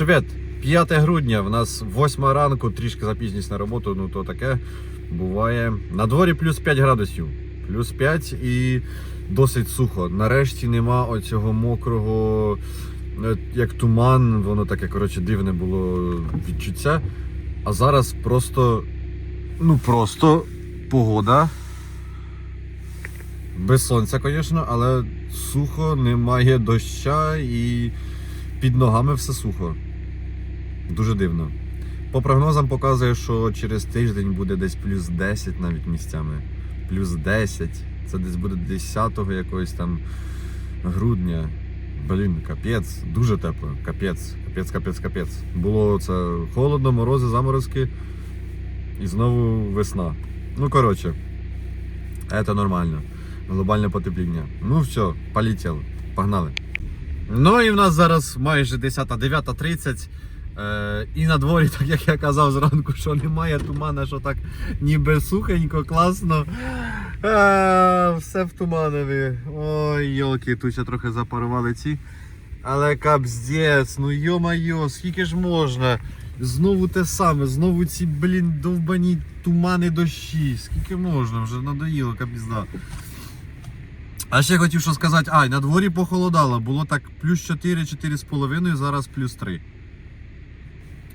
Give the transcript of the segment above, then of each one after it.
Привіт! 5 грудня, в нас 8 ранку, трішки запізнюсь на роботу, ну то таке буває. На дворі плюс 5 градусів. Плюс 5 і досить сухо. Нарешті нема оцього мокрого, е, як туман, воно таке, коротше, дивне було відчуття. А зараз просто, ну просто погода. Без сонця, звісно, але сухо, немає доща і під ногами все сухо. Дуже дивно. По прогнозам показує, що через тиждень буде десь плюс 10 навіть місцями. Плюс 10. Це десь буде 10 якогось там грудня. Блін, капець, дуже тепло. Капець, капець, капець, капець. Було це холодно, морози, заморозки. І знову весна. Ну, коротше, це нормально. Глобальне потепління. Ну все, полетіли. Погнали. Ну і в нас зараз майже 10, 9.30. Е, і на дворі, так як я казав зранку, що немає тумана, що так ніби сухенько, класно. Е, все в туманові. Ой, йолки, тут ще трохи запарували ці. Але капздець, ну йо-майо, скільки ж можна? Знову те саме, знову ці, блін, довбані тумани дощі. Скільки можна, вже надоїло капізда. А ще хотів що сказати, ай, на дворі похолодало, було так плюс 4, 4,5, зараз плюс 3.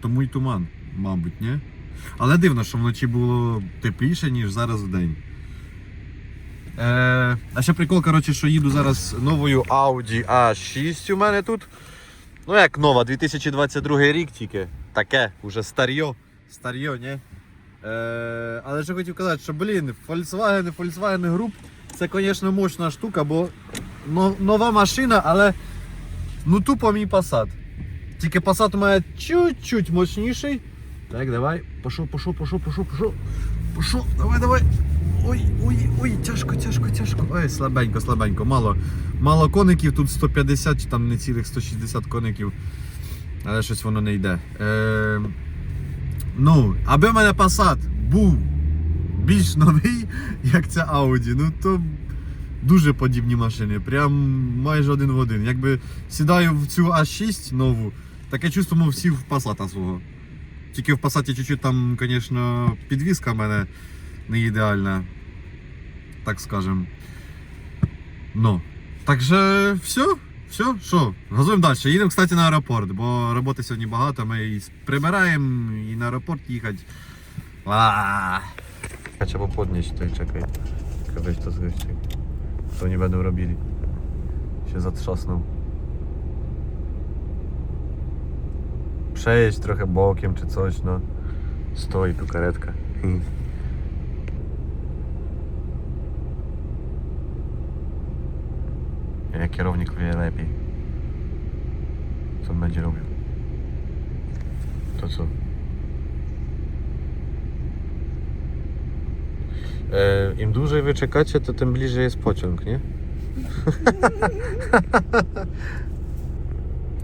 Тому й туман, мабуть, ні? Але дивно, що вночі було тепліше, ніж зараз в день. Е, а ще прикол, коротше, що їду зараз новою Audi A6 у мене тут. Ну як нова, 2022 рік тільки. Таке, уже старьо. Старьо, ні? Е, але що хотів казати, що блін, Volkswagen, Volkswagen Group це, звісно, мощна штука, бо нова машина, але ну тупо мій Passat. Тільки Passat має чуть-чуть мощніший. Так, давай. Пошов, пошов, пошов, пошов, пошов. Пошов, давай, давай. Ой, ой, ой, тяжко, тяжко, тяжко. Ой, слабенько, слабенько. Мало, мало коників, тут 150 чи там не цілих 160 коників. Але щось воно не йде. Е, ну, аби в мене Passat був більш новий, як ця Audi, ну то дуже подібні машини. Прям майже один в один. Якби сідаю в цю А6 нову, таке чувство, мов сів в Passat свого. Тільки в Passat чуть-чуть там, звісно, підвізка в мене не ідеальна. Так скажем. Ну. Так же все. Все, що, газуємо далі. Їдемо, кстати, на аеропорт, бо роботи сьогодні багато. Ми і прибираємо, і на аеропорт їхати. Trzeba podnieść tutaj, czekaj. Czekaj, weź to z gości. To nie będą robili. Się zatrzasnął. Przejeść trochę bokiem czy coś, no. Stoi tu karetka. Jak kierownik wie lepiej. Co on będzie robił? To co? E, Im dłużej wy czekacie, to tym bliżej jest pociąg, nie?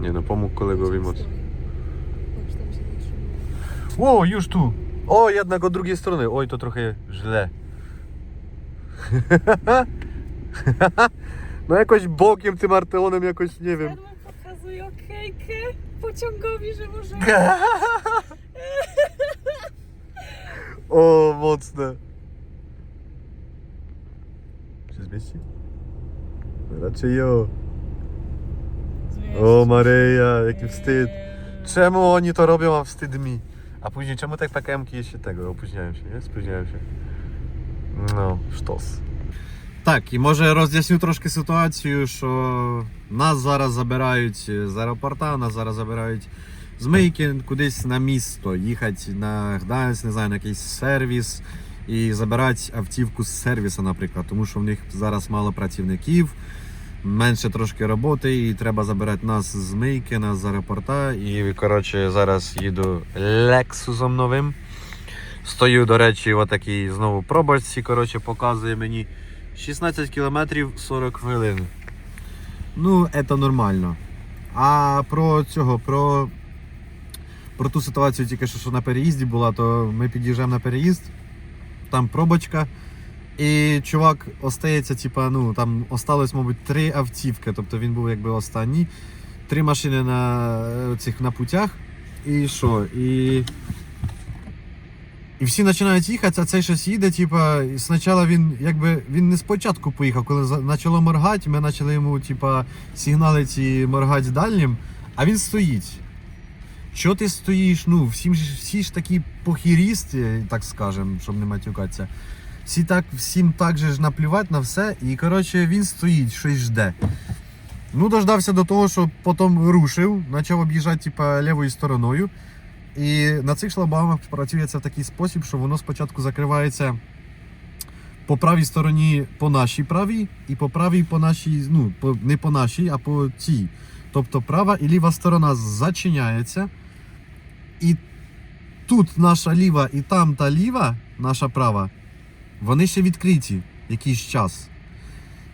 nie no, pomógł kolegowi mocno. Ło, już tu! O, jednak od drugiej strony. Oj, to trochę źle. no jakoś bokiem tym arteonem jakoś, nie wiem. Karma pokazuje okejkę pociągowi, że może... O, mocne. Się zmieści? Raczej jo. O Maryja, jaki wstyd. Czemu oni to robią, a wstyd mi? A później czemu tak PKM-ki jeszcze tego opóźniają się, nie? Spóźniają się. No, sztos. Так, і може роз'ясню трошки ситуацію, що нас зараз забирають з аеропорта, нас зараз забирають з мийки кудись на місто, їхати на Гданськ, не знаю, на якийсь сервіс і забирати автівку з сервісу, наприклад, тому що в них зараз мало працівників, менше трошки роботи, і треба забирати нас з мийки, нас з аеропорта. І коротше, зараз їду Лексусом новим. Стою, до речі, отакій знову пробочці, коротше, показує мені 16 кілометрів 40 хвилин. Ну, це нормально. А про цього, про, про ту ситуацію, тільки що, що на переїзді була, то ми під'їжджаємо на переїзд, там пробочка. І чувак остається, типа, ну там осталось, мабуть, три автівки, тобто він був якби останній. три машини на е, цих на путях. І що? І. І всі починають їхати, а цей щось їде, типа, і спочатку він якби він не спочатку поїхав, коли почало моргати, ми почали йому, типа, сигналити моргати дальнім, а він стоїть. Що ти стоїш? Ну, всім ж всі ж такі похірісти, так скажем, щоб не матюкатися. Всі так, всім так же ж наплювати на все. І коротше він стоїть, щось жде. Ну, дождався до того, що потім рушив, почав об'їжджати типа, лівою стороною. І на цих шлагбаумах працює це в такий спосіб, що воно спочатку закривається по правій стороні по нашій правій, і по правій по нашій, ну, по, не по нашій, а по цій. Тобто права і ліва сторона зачиняється. І тут наша ліва, і там та ліва, наша права, вони ще відкриті якийсь час.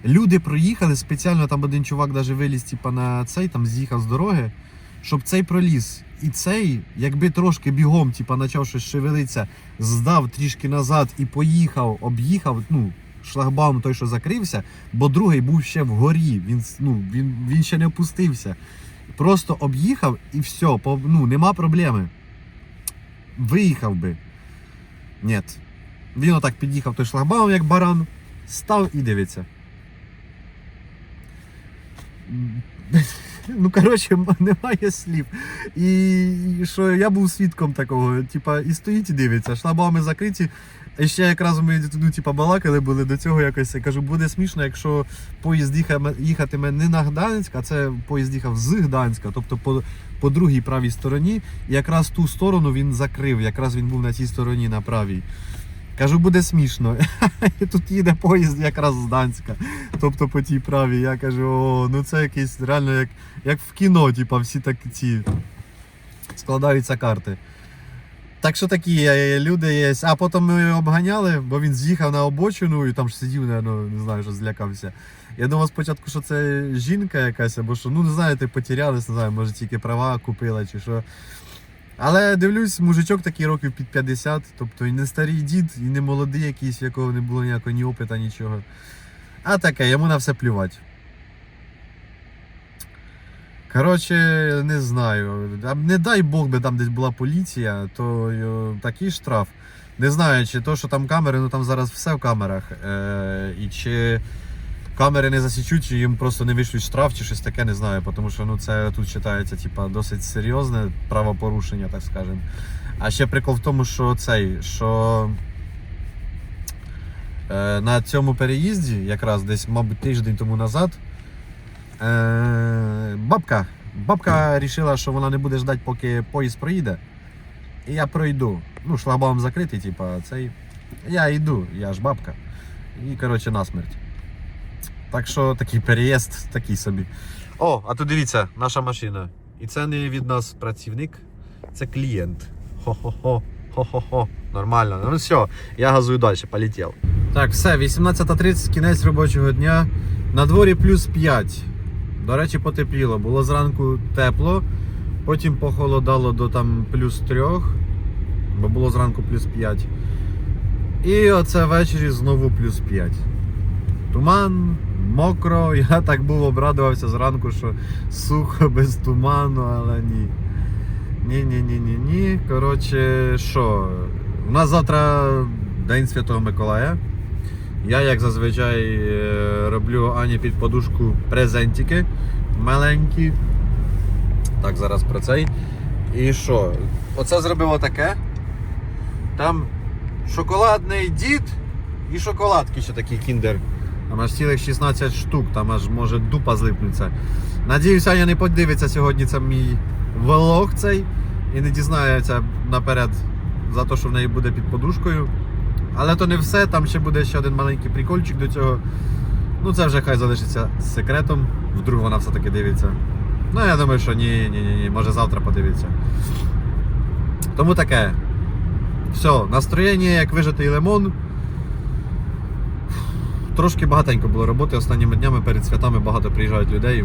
Люди проїхали спеціально, там один чувак навіть виліз типа, на цей, там з'їхав з дороги, щоб цей проліз. І цей, якби трошки бігом, типа, почав щось шевелитися, здав трішки назад і поїхав, об'їхав, ну, шлагбаум той, що закрився, бо другий був ще вгорі. Він, ну, він, він ще не опустився. Просто об'їхав і все, ну, нема проблеми. Виїхав би. Ні. Він отак під'їхав той шлагбаум, як баран, став і дивиться. Ну, коротше, немає слів. І, що я був свідком такого, типа, і стоїть і дивиться, шлагбауми закриті. І ще якраз ми ну, типа, балакали були до цього якось. Я кажу, буде смішно, якщо поїзд їхатиме не на Гданськ, а це поїзд їхав з Гданська, тобто по, по другій правій стороні. І якраз ту сторону він закрив, якраз він був на цій стороні, на правій. Кажу, буде смішно. І тут їде поїзд якраз з Гданська. Тобто по тій правій. Я кажу, о, ну це якийсь реально як, як в кіно, типа, всі так ці складаються карти. Так що такі люди є. А потім ми його обганяли, бо він з'їхав на обочину і там ж сидів, наверно, не знаю, що злякався. Я думав спочатку, що це жінка якась, або що, ну не знаю, ти потерялась, не знаю, може тільки права купила чи що. Але дивлюсь, мужичок такий років під 50, тобто і не старий дід, і не молодий якийсь, в якого не було ніякого ні опита, нічого. А таке, йому на все плювати. Коротше, не знаю. Не дай Бог би там десь була поліція, то е, такий штраф. Не знаю, чи то, що там камери, ну там зараз все в камерах. Е, і чи камери не засічуть, чи їм просто не вишлють штраф, чи щось таке, не знаю. Тому що ну, це тут вважається типа, досить серйозне правопорушення, так скажемо. А ще прикол в тому, що цей, що е, на цьому переїзді, якраз десь, мабуть, тиждень тому назад, е, бабка. Бабка вирішила, що вона не буде ждати, поки поїзд проїде. І я пройду. Ну, шлагбаум закритий, типа, цей. Я йду, я ж бабка. І, коротше, насмерть. Так що такий переїзд, такий собі. О, а тут дивіться, наша машина. І це не від нас працівник, це клієнт. Хо-хо-хо, хо-хо-хо. Нормально. Ну все, я газую далі, полетів. Так, все, 18.30, кінець робочого дня. На дворі плюс 5. До речі, потепліло. Було зранку тепло, потім похолодало до там плюс 3, бо було зранку плюс 5. І оце ввечері знову плюс 5. Туман, мокро. Я так був обрадувався зранку, що сухо без туману, але ні. Ні, ні, ні, ні, ні. Коротше, що? У нас завтра День Святого Миколая. Я, як зазвичай, е, роблю Ані під подушку презентики маленькі. Так, зараз про цей. І що? Оце зробило таке. Там шоколадний дід і шоколадки ще такі кіндер. Там аж цілих 16 штук, там аж може дупа злипнеться. Надіюся, Аня не подивиться сьогодні це мій влог цей і не дізнається наперед за те, що в неї буде під подушкою. Але то не все, там ще буде ще один маленький прикольчик до цього. Ну це вже хай залишиться секретом, вдруг вона все-таки дивиться. Ну я думаю, що ні, ні, ні, ні, може завтра подивиться. Тому таке. Все, настроєння як вижатий лимон. Трошки багатенько було роботи останніми днями перед святами багато приїжджають людей,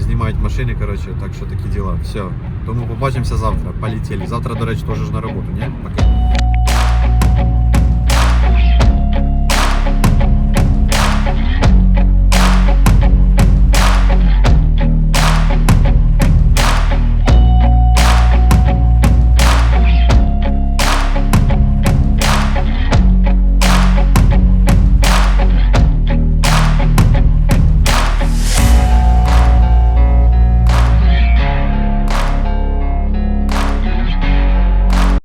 знімають машини, коротше, так що такі діла. Все. Тому побачимося завтра. Полетіли. Завтра, до речі, теж на роботу, ні? Пока.